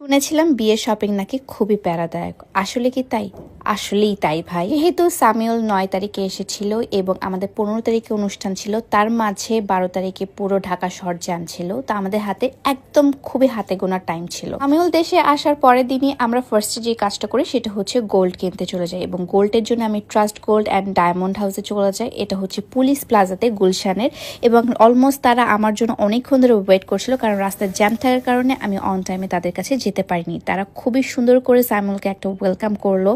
শুনেছিলাম বিয়ের শপিং নাকি খুবই প্যারাদায়ক। আসলে কি তাই? আসলেই তাই ভাই। যেহেতু সামিউল নয় তারিখে এসেছিল এবং আমাদের পনেরো তারিখে অনুষ্ঠান ছিল, তার মাঝে বারো তারিখে পুরো ঢাকা শহর জ্যাম ছিল তা আমাদের হাতে একদম খুবই হাতে গোনার টাইম ছিল। সামিউল দেশে আসার পরের দিনই আমরা ফার্স্টে যে কাজটা করি সেটা হচ্ছে গোল্ড কিনতে চলে যাই এবং গোল্ডের জন্য আমি ট্রাস্ট গোল্ড অ্যান্ড ডায়মন্ড হাউসে চলে যাই। এটা হচ্ছে পুলিশ প্লাজাতে গুলশানের এবং অলমোস্ট তারা আমার জন্য অনেকক্ষণ ধরে ওয়েট করছিল কারণ রাস্তায় জ্যাম থাকার কারণে আমি অন টাইমে তাদের কাছে যেতে পারিনি। তারা খুবই সুন্দর করে সাইমুলকে একটা ওয়েলকাম করল।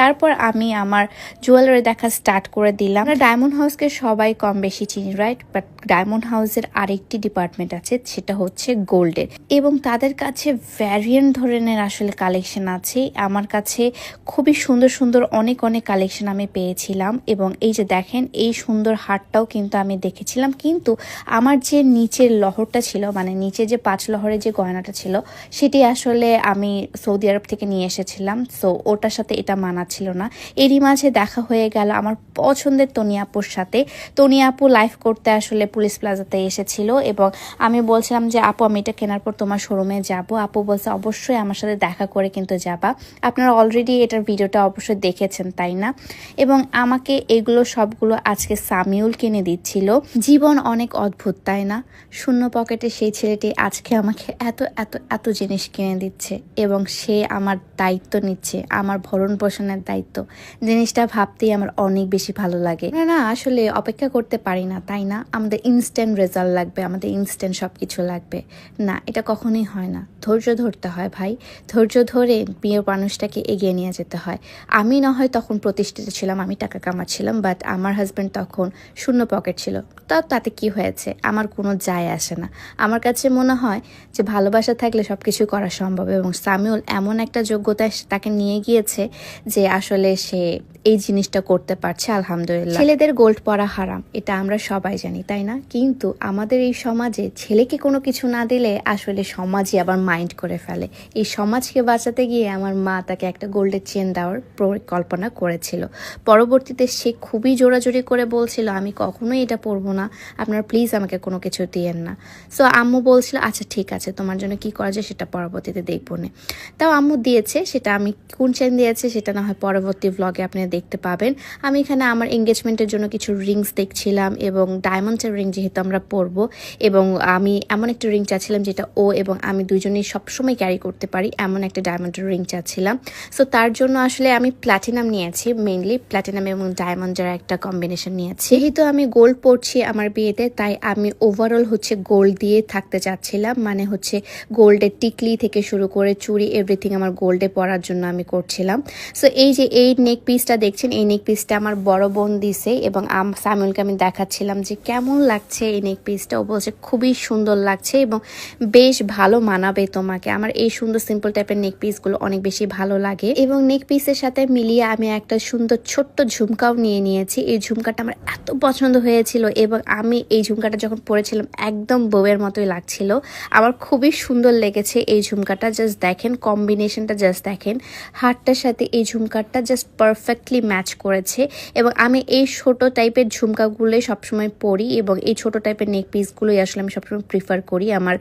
তারপর আমি আমার জুয়েলারি দেখা স্টার্ট করে দিলাম। ডায়মন্ড হাউসকে সবাই কম বেশি চিনি রাইট বাট ডায়মন্ড হাউসের আরেকটি ডিপার্টমেন্ট আছে, সেটা হচ্ছে গোল্ডের। এবং তাদের কাছে ভ্যারিয়েন্ট ধরনের আসলে কালেকশন আছে। আমার কাছে খুবই সুন্দর সুন্দর অনেক অনেক কালেকশন আমি পেয়েছিলাম। এবং এই যে দেখেন, এই সুন্দর হারটাও কিন্তু আমি দেখেছিলাম। কিন্তু আমার যে নিচের লহরটা ছিল মানে নিচে যে পাঁচ লহরের যে গয়নাটা ছিল, সেটি আসলে আমি সৌদি আরব থেকে নিয়ে এসেছিলাম সো ওটার সাথে এটা মানাচ্ছিল না। এরই মাঝে দেখা হয়ে গেল আমার পছন্দের তনিয়াপুর সাথে। তনিয়াপু লাইভ করতে আসলে পুলিশ প্লাজাতে এসেছিল এবং আমি বলছিলাম যে, আপু, আমি এটা কেনার পর তোমার শোরুমে যাব। আপু বলছে, অবশ্যই আমার সাথে দেখা করে কিন্তু যাবা। আপনারা অলরেডি এটার ভিডিওটা অবশ্যই দেখেছেন, তাই না? এবং আমাকে এগুলো সবগুলো আজকে সামিউল কিনে দিচ্ছিল। জীবন অনেক অদ্ভুত, তাই না? শূন্য পকেটে সেই ছেলেটি আজকে আমাকে এত এত এত জিনিস কিনে দিচ্ছে। এবং সে আমার দায়িত্ব নিচ্ছে, আমার ভরণ পোষণের দায়িত্ব। জিনিসটা ভাবতেই আমার অনেক বেশি ভালো লাগে। না না, আসলে অপেক্ষা করতে পারি না, তাই না? আমাদের ইনস্ট্যান্ট রেজাল্ট লাগবে, আমাদের ইনস্ট্যান্ট সব কিছু লাগবে। না, এটা কখনোই হয় না। ধৈর্য ধরতে হয় ভাই। ধৈর্য ধরে প্রিয় মানুষটাকে এগিয়ে নিয়ে যেতে হয়। আমি না হয় তখন প্রতিষ্ঠিত ছিলাম, আমি টাকা কামাচ্ছিলাম বাট আমার হাজব্যান্ড তখন শূন্য পকেট ছিল। তা, তাতে কি হয়েছে? আমার কোনো যায় আসে না। আমার কাছে মনে হয় যে ভালোবাসা থাকলে সব কিছু করা সম্ভব এবং সামিউল এমন একটা যোগ্যতা তাকে নিয়ে গিয়েছে যে আসলে সে এই জিনিসটা করতে পারছে, আলহামদুলিল্লাহ। ছেলেদের গোল্ড পরা হারাম, এটা আমরা সবাই জানি, তাই না? কিন্তু আমাদের এই সমাজে ছেলেকে কোনো কিছু না দিলে আসলে সমাজই আবার মাইন্ড করে ফেলে। এই সমাজকে বাঁচাতে গিয়ে আমার মা তাকে একটা গোল্ডের চেন দেওয়ার পরিকল্পনা করেছিল। পরবর্তীতে সে খুবই জোরাজোরি করে বলছিল, আমি কখনোই এটা পরবো না, আপনারা প্লিজ আমাকে কোনো কিছু দিয়েন না। সো আম্মু বলছিল আচ্ছা ঠিক আছে, তোমার জন্য কি করা যায় সেটা পরবর্তীতে দেখব না। তাও আম্মু দিয়েছে, সেটা আমি কোন চেন দিয়েছে, সেটা না হয় পরবর্তী ব্লগে আপনি দেখতে পাবেন। আমি এখানে আমার এঙ্গেজমেন্টের জন্য কিছু রিংস দেখছিলাম এবং ডায়মন্ডের রিং যেহেতু আমরা পরবো এবং আমি এমন একটা রিং চাচ্ছিলাম যেটা ও এবং আমি দুজনেই সবসময় ক্যারি করতে পারি, এমন একটা ডায়মন্ডের রিং চাচ্ছিলাম। সো তার জন্য আসলে আমি প্ল্যাটিনাম নিয়েছি মেইনলি প্ল্যাটিনাম এবং ডায়মন্ডের একটা কম্বিনেশন নিয়েছি। যেহেতু আমি গোল্ড পরছি আমার বিয়েতে, তাই আমি ওভারঅল হচ্ছে গোল্ড দিয়ে থাকতে চাচ্ছিলাম। মানে হচ্ছে গোল্ডের টিকলি থেকে শুরু করে চুড়ি এভরিথিং আমার গোল্ডে পরার জন্য আমি করছিলাম। সো এই যে এই নেক পিসটা দেখছেন, এই নেক পিসটা আমার বড় বোন দিছে এবং সামিউলকে আমি দেখাচ্ছিলাম যে কেমন লাগছে এই নেক পিসটা ও বলছে, খুবই সুন্দর লাগছে এবং বেশ ভালো মানাবে তোমাকে। আমার এই সুন্দর সিম্পল টাইপের নেক পিসগুলো অনেক বেশি ভালো লাগে এবং নেক পিসের সাথে মিলিয়ে আমি একটা সুন্দর ছোট্ট ঝুমকাও নিয়ে নিয়েছি। এই ঝুমকাটা আমার এত পছন্দ হয়েছিল এবং আমি এই ঝুমকাটা যখন পরেছিলাম, একদম বউয়ের মতোই লাগছিল। আমার খুবই সুন্দর লেগেছে এই ঝুমকাটা। জাস্ট দেখেন কম্বিনেশনটা জাস্ট দেখেন। হারটার সাথে এই ঝুমকাটা জাস্ট পারফেক্টলি ম্যাচ করেছে এবং আমি এই ছোট টাইপের ঝুমকাগুলোই সবসময় পরি এবং এই ছোট টাইপের নেক পিসগুলোই আসলে আমি সবসময় প্রিফার করি আমার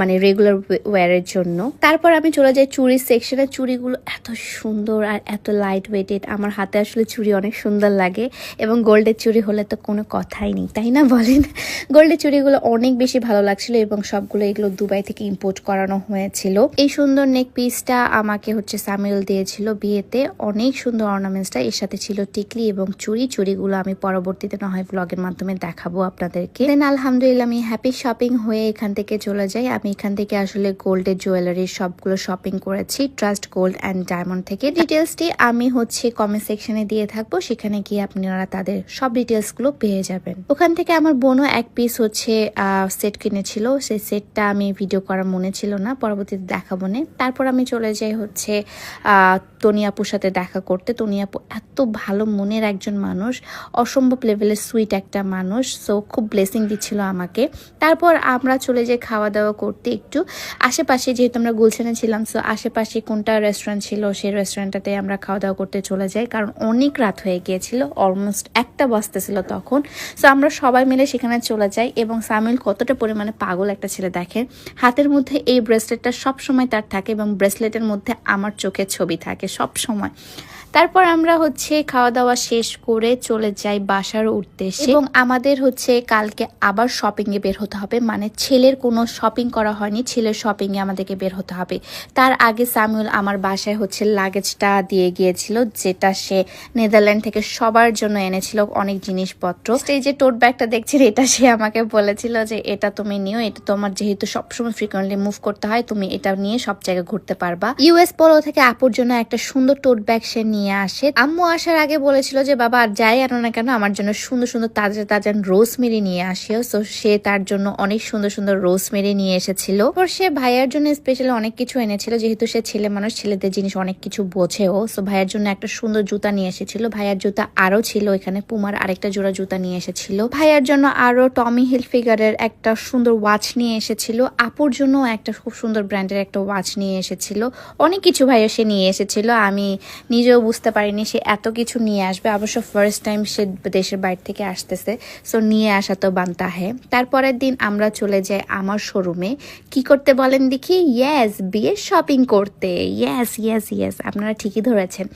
মানে রেগুলার ওয়্যারের জন্য। তারপর আমি চলে যাই চুড়ির সেকশনে চুড়িগুলো এত সুন্দর আর এত লাইট ওয়েটেড আমার হাতে আসলে চুড়ি অনেক সুন্দর লাগে এবং গোল্ডের চুড়ি হলে তো কোনো কথাই নেই, তাই না বলেন? গোল্ডের চুড়িগুলো অনেক বেশি ভালো লাগছিল এবং সবগুলো এগুলো দুবাই থেকে ইম্পোর্ট করানো হয়েছিল। এই সুন্দর নেক পিসটা আমাকে হচ্ছে সামিল দিয়েছিল বিয়েতে। অনেক সুন্দর অর্নামেন্টসটা এর সাথে ছিল টিকলি এবং চুড়ি চুড়িগুলো আমি পরবর্তীতে না হয় ব্লগের মাধ্যমে দেখাবো আপনাদেরকে। দেন আলহামদুলিল্লাহ আমি হ্যাপি শপিং হয়ে এখান থেকে চলে যাই। আমি এখান থেকে আসলে গোল্ডের জুয়েলারির সবগুলো শপিং করেছি ট্রাস্ট গোল্ড অ্যান্ড ডায়মন্ড থেকে। ডিটেলসটি আমি হচ্ছে কমেন্ট সেকশনে দিয়ে থাকব, সেখানে গিয়ে আপনারা তাদের সব ডিটেলসগুলো পেয়ে যাবেন। ওখান থেকে আমার বোনও এক পিস হচ্ছে সেট কিনেছিল। সেই সেটটা আমি ভিডিও করার মনে ছিল না, পরবর্তীতে দেখাবো না। তারপর আমি চলে যাই হচ্ছে আহ, তনি আপুর সাথে দেখা করতে। তনি আপু এত ভালো মনের একজন মানুষ অসম্ভব লেভেলের সুইট একটা মানুষ সো খুব ব্লেসিং দিচ্ছিল আমাকে। তারপর আমরা চলে যাই খাওয়া দাওয়া করতে একটু। আশেপাশে যেহেতু আমরা গুলশানে ছিলাম সো আশেপাশে কোনটা রেস্টুরেন্ট ছিল সেই রেস্টুরেন্টটাতে আমরা খাওয়া দাওয়া করতে চলে যাই। কারণ অনেক রাত হয়ে গিয়েছিল অলমোস্ট একটা বাজতেছিল তখন। সো আমরা সবাই মিলে সেখানে চলে যাই এবং সামিল কতটা পরিমাণে পাগল একটা ছেলে দেখেন। হাতের মধ্যে এই ব্রেসলেটটা সব সময় তার থাকে এবং ব্রেসলেটের মধ্যে আমার চোখের ছবি থাকে। সব সময়। তারপর আমরা হচ্ছে খাওয়া দাওয়া শেষ করে চলে যাই বাসার উদ্দেশ্যে। এবং আমাদের হচ্ছে কালকে আবার শপিং এ বের হতে হবে। মানে ছেলের কোনো শপিং করা হয়নি ছেলের শপিং এ আমাদেরকে বের হতে হবে। তার আগে সামিউল আমার বাসায় হচ্ছে লাগেজটা দিয়ে গিয়েছিল যেটা সে নেদারল্যান্ড থেকে সবার জন্য এনেছিল অনেক জিনিসপত্র। এই যে টোট ব্যাগটা দেখছেন এটা সে আমাকে বলেছিল যে এটা তুমি নিও এটা তোমার যেহেতু সবসময় ফ্রিকোয়েন্টলি মুভ করতে হয় তুমি এটা নিয়ে সব জায়গায় ঘুরতে পারবা। ইউএস পলো থেকে আপুর জন্য একটা সুন্দর টোট ব্যাগ সে নিয়ে আসে। আম্মু আসার আগে বলেছিল যে, বাবা, আর যাই আনো না কেন, আমার জন্য সুন্দর সুন্দর তাজা তাজা রোজমেরি নিয়ে আসিও। সো সে তার জন্য অনেক সুন্দর সুন্দর রোজমেরি নিয়ে এসেছিল। তারপর সে ভাইয়ার জন্য স্পেশালি অনেক কিছু এনেছিল। যেহেতু সে ছেলে মানুষ, ছেলেদের জিনিস অনেক কিছু বোঝেও। সো ভাইয়ার জন্য একটা সুন্দর জুতা নিয়ে এসেছিল। ভাইয়ার জুতা আরও ছিল। এখানে পুমার আরেকটা জোড়া জুতা নিয়ে এসেছিল। ভাইয়ার জন্য আরও টমি হিল ফিগারের একটা সুন্দর ওয়াচ নিয়ে এসেছিল। আপুর জন্য একটা খুব সুন্দর ব্র্যান্ডের একটা ওয়াচ নিয়ে এসেছিল। অনেক কিছু ভাইয়া সে নিয়ে এসেছিল। আমি নিজেও বুঝতে পারিনি, সে এত কিছু নিয়ে আসবে। অবশ্য ফার্স্ট টাইম সে দেশের বাইরে থেকে আসতেছে সো নিয়ে আসা তো বানতা হে তারপরের দিন আমরা চলে যাই আমার শোরুমে কি করতে বলেন দেখি? ইয়েস বিয়ের শপিং করতে। ইয়েস ইয়েস ইয়েস আপনারা ঠিকই ধরেছেন।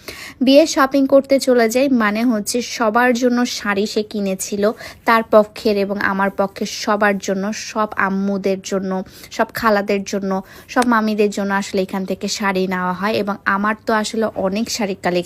বিয়ের শপিং করতে চলে যাই মানে হচ্ছে সবার জন্য শাড়ি সে কিনেছিল, তার পক্ষের এবং আমার পক্ষের সবার জন্য, সব আম্মুদের জন্য, সব খালাদের জন্য, সব মামিদের জন্য আসলে এখান থেকে শাড়ি নেওয়া হয় এবং আমার তো আসলে অনেক শাড়ি কালেকশন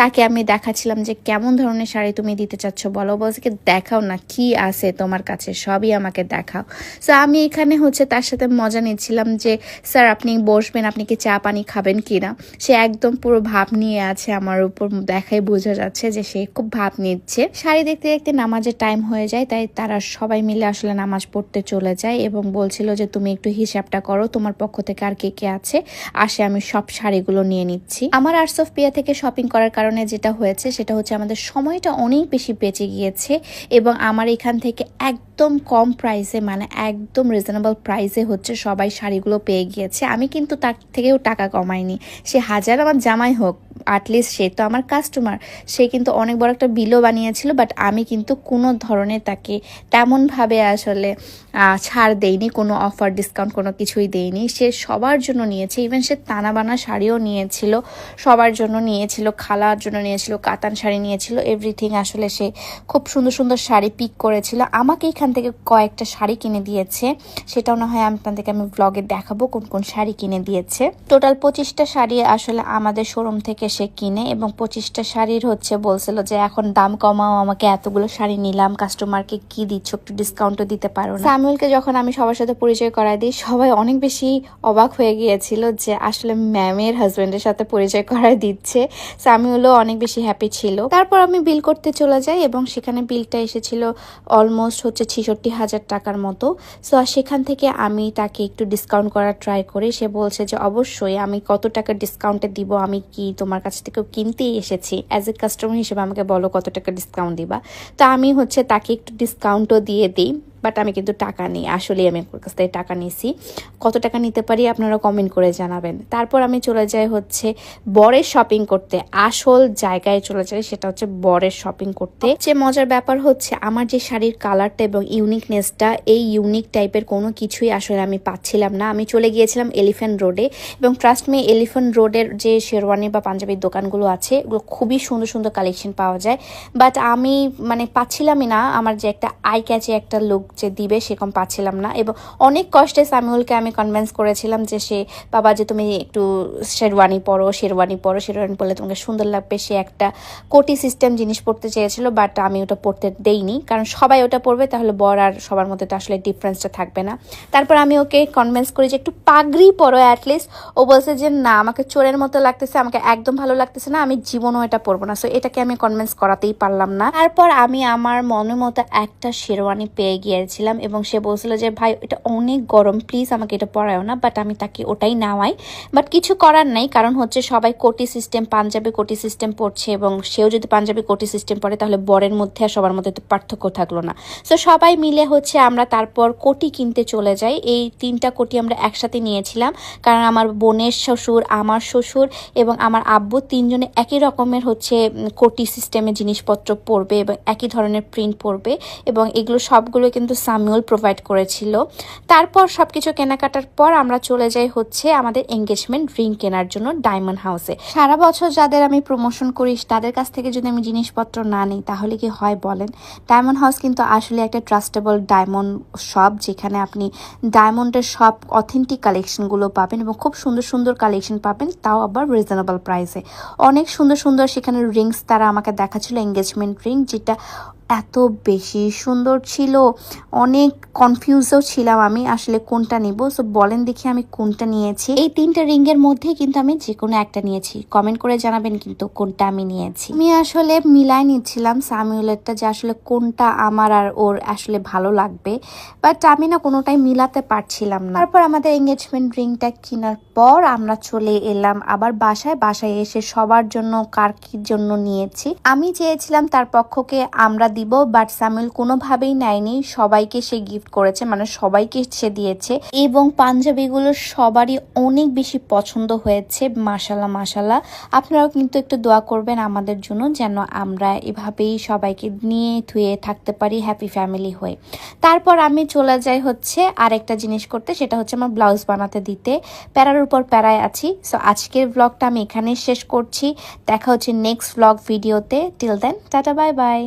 তাকে আমি দেখাচ্ছিলাম যে কেমন ধরনের শাড়ি তুমি দিতে চাচ্ছ। বলো, বলছে দেখাও না, কি আছে তোমার কাছে, সবই আমাকে দেখাও। সো আমি এখানে হচ্ছে তার সাথে মজা নিচ্ছিলাম যে, স্যার, আপনি বসবেন, আপনি কি চা পানি খাবেন কি না? সে একদম পুরো ভাব নিয়ে আছে আমার উপর দেখাই বোঝা যাচ্ছে যে সে খুব ভাব নিচ্ছে। শাড়ি দেখতে দেখতে নামাজের টাইম হয়ে যায়, তাই তারা সবাই মিলে আসলে নামাজ পড়তে চলে যায় এবং বলছিল যে, তুমি একটু হিসাবটা করো, তোমার পক্ষ থেকে আর কে কে আছে, আসে আমি সব শাড়িগুলো নিয়ে নিচ্ছি। আমার আর্টস অফ পিয়া থেকে শপিং করার কারণে যেটা হয়েছে, সেটা হচ্ছে আমাদের সময়টা অনেক বেশি বেঁচে গিয়েছে এবং আমার এখান থেকে একদম কম প্রাইসে মানে একদম রিজনেবল প্রাইসে হচ্ছে সবাই শাড়িগুলো পেয়ে গিয়েছে। আমি কিন্তু তার থেকেও টাকা কমাইনি। সে হাজার আমার জামাই হোক আটলিস্ট সে তো আমার কাস্টমার সে কিন্তু অনেক বড় একটা বিলও বানিয়েছিল বাট আমি কিন্তু কোনো ধরনের তাকে তেমনভাবে আসলে ছাড় দেইনি, কোনো অফার ডিসকাউন্ট কোনো কিছুই দেইনি। সে সবার জন্য নিয়েছে ইভেন সে তানা বানা শাড়িও নিয়েছিল, সবার জন্য নিয়েছিল, খালার জন্য নিয়েছিল, কাতান শাড়ি নিয়েছিল এভরিথিং আসলে সে খুব সুন্দর সুন্দর শাড়ি পিক করেছিল। আমাকে এখান থেকে কয়েকটা শাড়ি কিনে দিয়েছে। সেটাও না হয় আপনাদেরকে আমি ব্লগে দেখাবো কোন কোন শাড়ি কিনে দিয়েছে। টোটাল পঁচিশটা শাড়ি আসলে আমাদের শোরুম থেকে সে কিনে এবং পঁচিশটা শাড়ির হচ্ছে বলছিল যে এখন দাম কমাও, আমাকে এতগুলো শাড়ি নিলাম কাস্টমারকে কি দিচ্ছ, একটু ডিসকাউন্টও দিতে পারো স্যামুয়েলকে যখন আমি সবার সাথে পরিচয় করাই দিই, সবাই অনেক বেশি অবাক হয়ে গিয়েছিল যে আসলে ম্যামের হাজব্যান্ডের সাথে পরিচয় করাই দিচ্ছে। স্যামুয়েলও অনেক বেশি হ্যাপি ছিল। তারপর আমি বিল করতে চলে যাই এবং সেখানে বিলটা এসেছিল অলমোস্ট হচ্ছে ছেষট্টি হাজার টাকার মতো। সো সেখান থেকে আমি তাকে একটু ডিসকাউন্ট করার ট্রাই করে, সে বলছে যে, অবশ্যই আমি কত টাকা ডিসকাউন্টে দিব? আমি কি তোমার কাছ থেকেও কিনতেই এসেছি? অ্যাজ এ কাস্টমার হিসেবে আমাকে বলো কত টাকা ডিসকাউন্ট দিবা? তো আমি হচ্ছে তাকে একটু ডিসকাউন্টও দিয়ে দিই। বাট আমি কিন্তু টাকা নিই, আসলেই আমি ওর কাছ থেকে টাকা নিছি। কত টাকা নিতে পারি আপনারা কমেন্ট করে জানাবেন। তারপর আমি চলে যাই হচ্ছে বরের শপিং করতে। আসল জায়গায় চলে যাই সেটা হচ্ছে বরের শপিং করতে। যে মজার ব্যাপার হচ্ছে আমার যে শাড়ির কালারটা এবং ইউনিকনেসটা এই ইউনিক টাইপের কোনো কিছুই আসলে আমি পাচ্ছিলাম না। আমি চলে গিয়েছিলাম এলিফ্যান্ট রোডে এবং ট্রাস্ট মি এলিফ্যান্ট রোডের যে শেরওয়ানি বা পাঞ্জাবির দোকানগুলো আছে ওগুলো খুবই সুন্দর সুন্দর কালেকশন পাওয়া যায়। বাট আমি মানে পাচ্ছিলামই না, আমার যে একটা আই ক্যাচে একটা লুক যে দিবে সেরকম পাচ্ছিলাম না। এবং অনেক কষ্টে সামিউলকে আমি কনভিন্স করেছিলাম যে সে, বাবা, যে তুমি একটু শেরওয়ানি পরো শেরওয়ানি পরো শেরওয়ানি পরলে তোমাকে সুন্দর লাগবে। সে একটা কোটি সিস্টেম জিনিস পড়তে চেয়েছিল বাট আমি ওটা পড়তে দেইনি। কারণ সবাই ওটা পড়বে, তাহলে বর আর সবার মধ্যে তো আসলে ডিফারেন্সটা থাকবে না। তারপর আমি ওকে কনভিন্স করি যে একটু পাগড়ি পরো অ্যাটলিস্ট ও বলছে যে, না, আমাকে চোরের মতো লাগতেছে, আমাকে একদম ভালো লাগতেছে না, আমি জীবনও এটা পরবো না। সো এটাকে আমি কনভিন্স করাতেই পারলাম না। তারপর আমি আমার মনের মতো একটা শেরওয়ানি পেয়ে গিয়ে পরেছিলাম এবং সে বলছিল যে, ভাই, এটা অনেক গরম প্লিজ আমাকে এটা পরায়ও না। বাট আমি তাকে ওটাই নেওয়াই। বাট কিছু করার নাই, কারণ হচ্ছে সবাই কোটি সিস্টেম পাঞ্জাবি কোটি সিস্টেম পড়ছে এবং সেও যদি পাঞ্জাবি কোটি সিস্টেম পড়ে, তাহলে বরের মধ্যে আর সবার মধ্যে তো পার্থক্য থাকল না। সো সবাই মিলে হচ্ছে আমরা তারপর কোটি কিনতে চলে যাই। এই তিনটা কোটি আমরা একসাথে নিয়েছিলাম, কারণ আমার বোনের শ্বশুর, আমার শ্বশুর এবং আমার আব্বু তিনজনে একই রকমের হচ্ছে কোটি সিস্টেমের জিনিসপত্র পরবে এবং একই ধরনের প্রিন্ট পরবে এবং এগুলো সবগুলো কিন্তু সামিউল প্রোভাইড করেছিল। তারপর সব কিছু কেনাকাটার পর আমরা চলে যাই হচ্ছে আমাদের এঙ্গেজমেন্ট রিং কেনার জন্য ডায়মন্ড হাউসে সারা বছর যাদের আমি প্রমোশন করি, তাদের কাছ থেকে যদি আমি জিনিসপত্র না নিই, তাহলে কি হয় বলেন? ডায়মন্ড হাউস কিন্তু আসলে একটা ট্রাস্টেবল ডায়মন্ড শপ যেখানে আপনি ডায়মন্ডের সব অথেন্টিক কালেকশনগুলো পাবেন এবং খুব সুন্দর সুন্দর কালেকশন পাবেন, তাও আবার রিজনেবল প্রাইসে অনেক সুন্দর সুন্দর সেখানে রিংস তারা আমাকে দেখাচ্ছিল এঙ্গেজমেন্ট রিং যেটা এত বেশি সুন্দর ছিল। অনেক কনফিউজও ছিলাম আমি আসলে কোনটা নিব। সো বলেন দেখি আমি কোনটা নিয়েছি। এই তিনটা রিংয়ের মধ্যে কিন্তু আমি যে কোনো একটা নিয়েছি। কমেন্ট করে জানাবেন কিন্তু কোনটা আমি নিয়েছি। আমি আসলে মিলাই নিচ্ছিলাম সামিউলেরটা যে আসলে কোনটা আমার আর ওর আসলে ভালো লাগবে। বাট আমি না কোনোটাই মিলাতে পারছিলাম না। তারপর আমাদের এঙ্গেজমেন্ট রিংটা কেনার পর আমরা চলে এলাম আবার বাসায়। বাসায় এসে সবার জন্য কার জন্য নিয়েছি। আমি চেয়েছিলাম তার পক্ষকে আমরা দিব বাট সামিউল কোনোভাবেই নেয়নি। সবাইকে সে গিফট করেছে মানে সবাইকে সে দিয়েছে। এবং পাঞ্জাবিগুলো সবারই অনেক বেশি পছন্দ হয়েছে মাসাল্লাহ মাসাল্লাহ আপনারাও কিন্তু একটু দোয়া করবেন আমাদের জন্য, যেন আমরা এভাবেই সবাইকে নিয়ে থুয়ে থাকতে পারি হ্যাপি ফ্যামিলি হয়ে। তারপর আমি চলে যাই হচ্ছে আরেকটা জিনিস করতে, সেটা হচ্ছে আমার ব্লাউজ বানাতে দিতে। প্যারার উপর প্যারায় আছি সো আজকের ব্লগটা আমি এখানেই শেষ করছি। দেখা হচ্ছে নেক্সট ব্লগ ভিডিওতে till then tata bye bye